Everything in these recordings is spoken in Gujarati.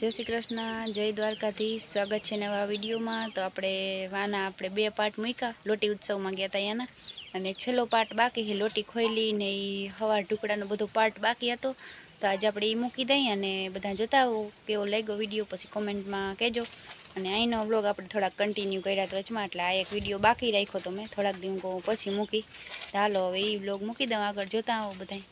જય શ્રી કૃષ્ણ, જય દ્વારકાથી સ્વાગત છે નવા વિડીયોમાં. તો આપણે વાના આપણે બે પાર્ટ મૂક્યા. લોટી ઉત્સવમાં ગયા હતા એના અને છેલ્લો પાર્ટ બાકી છે. લોટી ખોઈલી ને એ હવા ઢુકડાનો બધો પાર્ટ બાકી હતો. તો આજે આપણે એ મૂકી દઈએ અને બધા જોતા આવો કેવો લાગ્યો વીડિયો. પછી કોમેન્ટમાં કહેજો. અને અહીંનો વ્લોગ આપણે થોડાક કન્ટિન્યુ કર્યા તો વચમાં. એટલે આ એક વીડિયો બાકી રાખ્યો તો મેં. થોડાક દિવસો પછી મૂકી. તો હવે એ વ્લોગ મૂકી દઉં. આગળ જોતા આવો બધા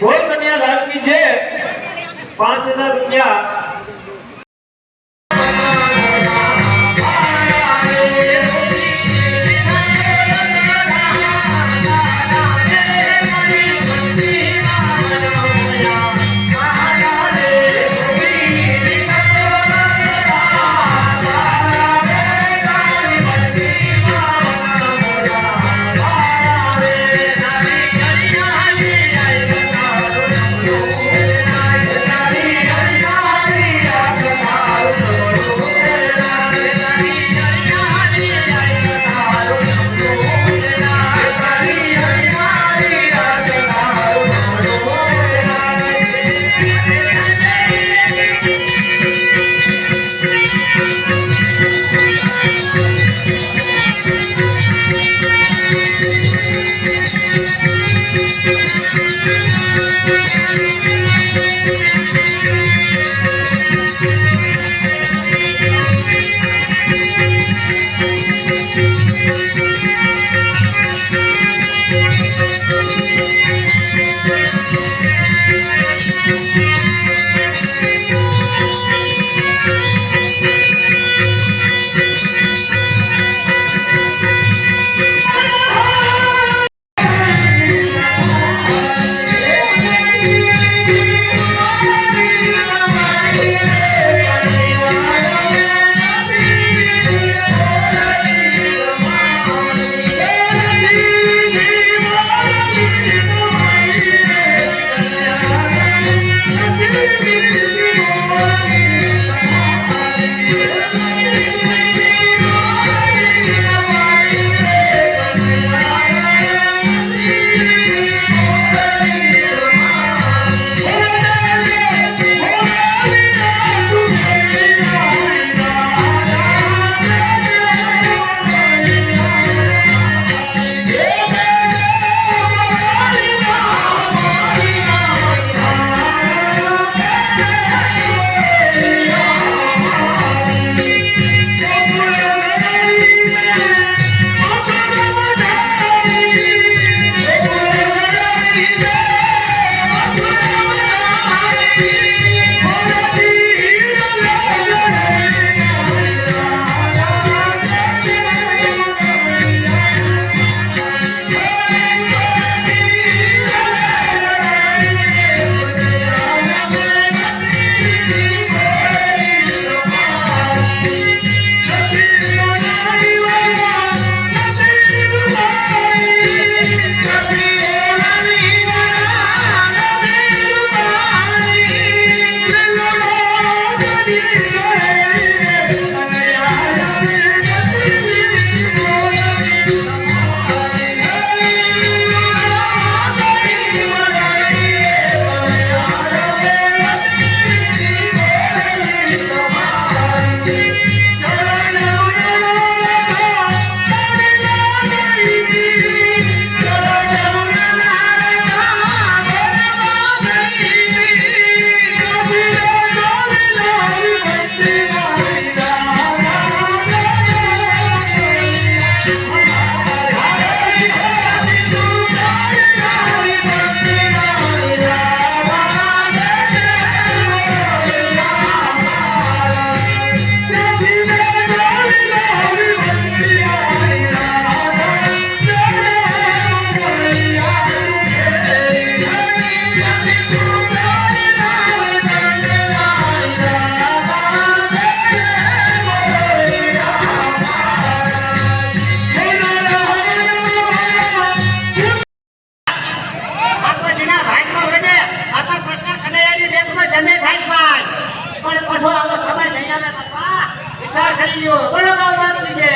કોઈ કન્યા લાગની છે. પાંચ હજાર રૂપિયા તમે સાહેબ પણ પાછો આવો સમય નહીં આવે બાપા. વિચાર કરી લ્યો. બોલો કામ વાત લીધે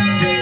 Yeah.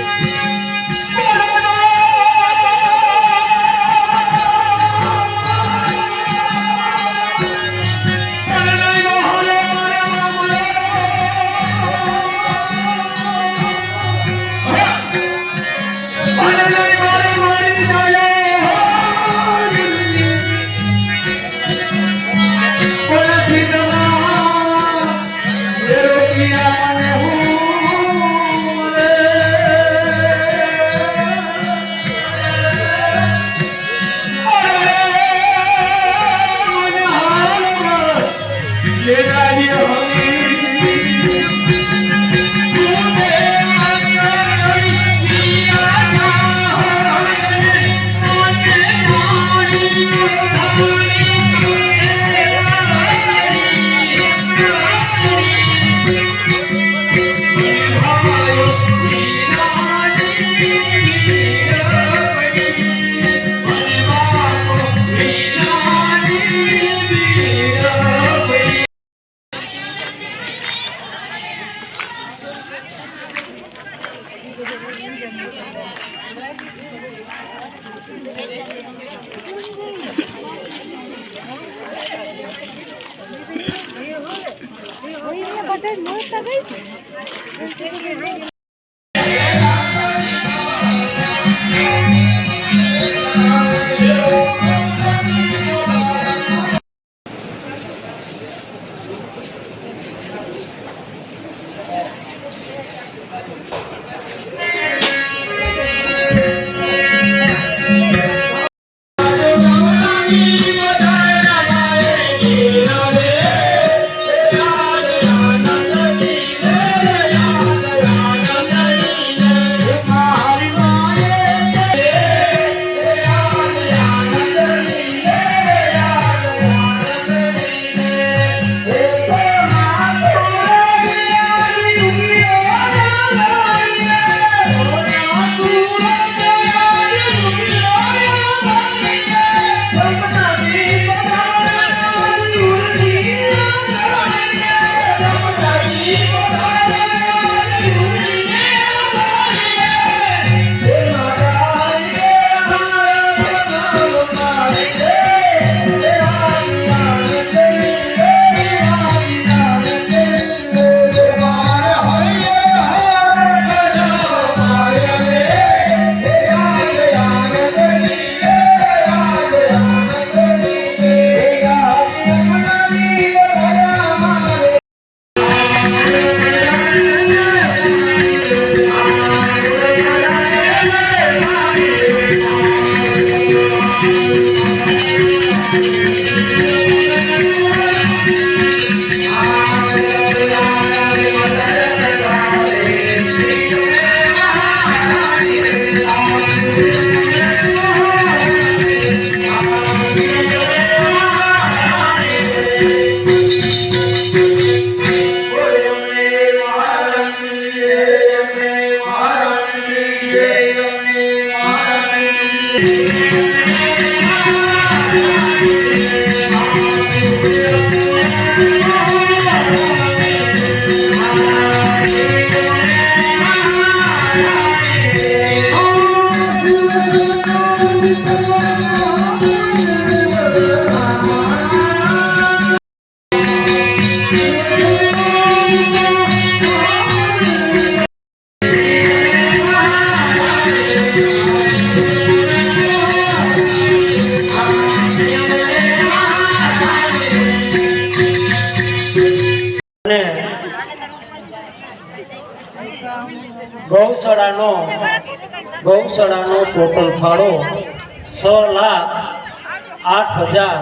હજાર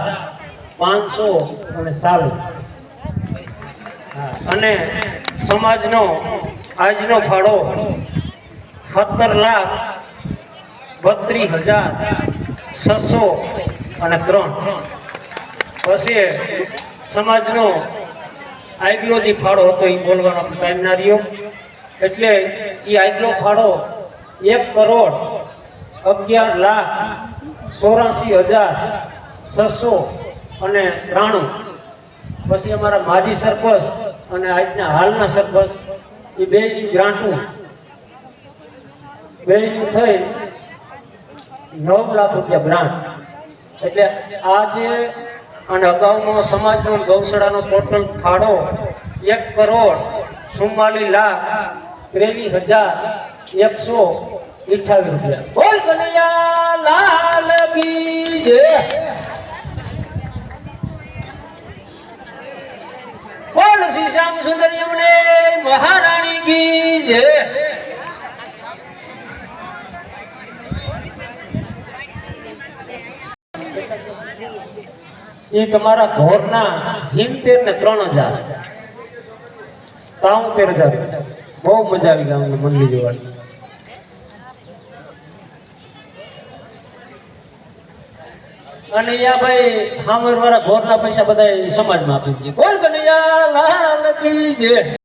પાંચસો અને સારું અને સમાજનો આજનો ફાળો સત્તર લાખ બત્રીસ હજાર છસો અને ત્રણ. પછી સમાજનો આગલો જે ફાળો હતો એ બોલવાનો ટાઈમ ના રહ્યો. એટલે એ આગલો ફાળો એક કરોડ અગિયાર લાખ ચોરાસી હજાર છસો અને ત્રાણું. પછી અમારા માજી સરપંચ અને આજના હાલના સરપંચ, એ બે ગ્રાન્ટું. બે થઈ, નવ લાખ રૂપિયા ગ્રાન્ટ. એટલે આજે અને અગાઉનો સમાજનો ગૌશાળાનો ટોટલ ફાળો એક કરોડ ચુમ્માલીસ લાખ ત્રેવીસ હજાર એકસો અઠાવીસ રૂપિયા. બોલ કનૈયા, લાલ કી બોલ શ્રી શ્યામ સુંદર યમુને મહારાણી કી જય. એ તમારા ઘોરના હિમતેર ને ત્રણ હજાર. ત્રાઉતેર હજાર. બહુ મજા આવી ગયા અમને મંદિર જોવાની. અને યા ભાઈ હામર વાળા ઘોરના પૈસા બધા સમાજમાં આપી દીધી. બોલ કનૈયા લાલ કી